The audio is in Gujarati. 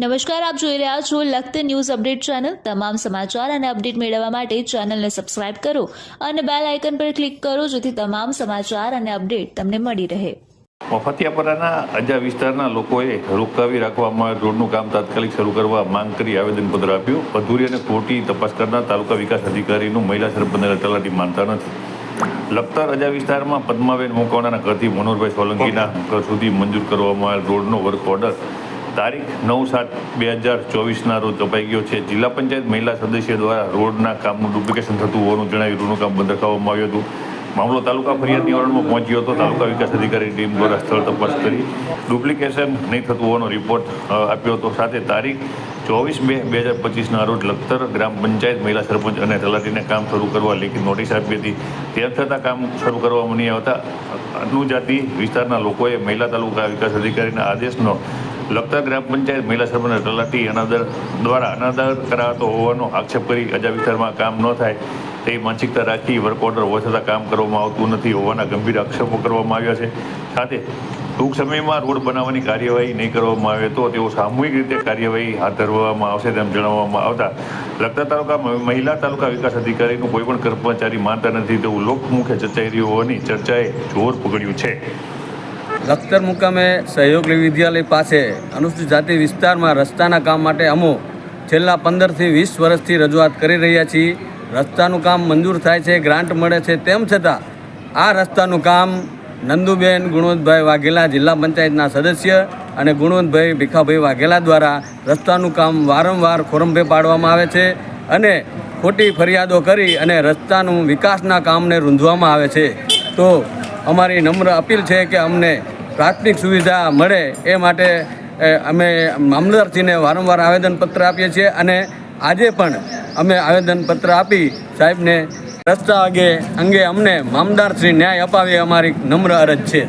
નમસ્કાર, આપ જોઈ રહ્યા છો લખત ન્યૂઝ અપડેટ ચેનલ. તમામ સમાચાર અને અપડેટ મેળવવા માટે ચેનલને સબસ્ક્રાઇબ કરો અને બેલ આઇકન પર ક્લિક કરો જેથી તમામ સમાચાર અને અપડેટ તમને મળી રહે. મફતિયાપરાના અજા વિસ્તારના લોકોએ રોકાવી રાખવામાં રોડનું કામ તાત્કાલિક શરૂ કરવા માંગ કરી આવેદનપત્ર આપ્યું. અધૂરી અને ખોટી તપાસ કરનાર તાલુકા વિકાસ અધિકારીનું મહિલા સરપંચને તલાટી માનતા નથી. લખતર અજા વિસ્તારમાં પદ્માબેન મોકાણાના ઘરથી મનોહરભાઈ સોલંકીના ઘર સુધી મંજૂર કરવામાં આવેલ રોડનો વર્ક ઓર્ડર તારીખ નવ સાત બે હજાર ચોવીસના રોજ અપાઈ ગયો છે. જિલ્લા પંચાયત મહિલા સદસ્ય દ્વારા રોડના કામનું ડુપ્લિકેશન થતું હોવાનું જણાવી રોડનું કામ બંધ રખાવવામાં આવ્યું હતું. મામલો તાલુકા ફરિયાદ નિવારણમાં પહોંચ્યો હતો. તાલુકા વિકાસ અધિકારી ટીમ દ્વારા સ્થળ તપાસ કરી ડુપ્લિકેશન નહીં થતું હોવાનો રિપોર્ટ આપ્યો હતો. સાથે તારીખ ચોવીસ બે બે હજાર પચીસના રોજ લખતર ગ્રામ પંચાયત મહિલા સરપંચ અને તલાટીને કામ શરૂ કરવા લેખિત નોટિસ આપી હતી. તેમ છતાં કામ શરૂ કરવામાં નહીં આવતા. અનુજાતિ વિસ્તારના લોકોએ મહિલા તાલુકા વિકાસ અધિકારીના આદેશનો લખતર ગ્રામ પંચાયત મહિલા સરપંચ તલાટી અનાદર દ્વારા અનાદર કરાતો હોવાનો આક્ષેપ કરી અજા વિસ્તારમાં કામ ન થાય તે માનસિકતા રાખી વર્ક ઓર્ડર હોવા છતાં કામ કરવામાં આવતું નથી હોવાના ગંભીર આક્ષેપો કરવામાં આવ્યા છે. સાથે ટૂંક સમયમાં રોડ બનાવવાની કાર્યવાહી નહીં કરવામાં આવે તો તેઓ સામૂહિક રીતે કાર્યવાહી હાથ ધરવામાં આવશે તેમ જણાવવામાં આવતા લગતા તાલુકા મહિલા તાલુકા વિકાસ અધિકારીનું કોઈ પણ કર્મચારી માનતા નથી તેવું લોકમુખે ચર્ચાઈ રહ્યું હોવાની ચર્ચાએ જોર પકડ્યું છે. લખતર મુકામે સહયોગ વિદ્યાલય પાસે અનુસૂચિત જાતિ વિસ્તારમાં રસ્તાના કામ માટે અમો છેલ્લા પંદરથી વીસ વર્ષથી રજૂઆત કરી રહ્યા છીએ. રસ્તાનું કામ મંજૂર થાય છે, ગ્રાન્ટ મળે છે, તેમ છતાં આ રસ્તાનું કામ નંદુબેન ગુણવંતભાઈ વાઘેલા જિલ્લા પંચાયતના સદસ્ય અને ગુણવંતભાઈ ભીખાભાઈ વાઘેલા દ્વારા રસ્તાનું કામ વારંવાર ખોરંભે પાડવામાં આવે છે અને ખોટી ફરિયાદો કરી અને રસ્તાનું વિકાસના કામને રૂંધવામાં આવે છે. તો અમારી નમ્ર અપીલ છે કે અમને પ્રાથમિક સુવિધા મળે એ માટે અમે મામલદારથીને વારંવાર આવેદનપત્ર આપીએ છીએ અને આજે પણ અમે આવેદનપત્ર આપી સાહેબને રસ્તા અંગે અંગે અમને મામદારશ્રી ન્યાય અપાવે અમારી નમ્ર અરજ છે.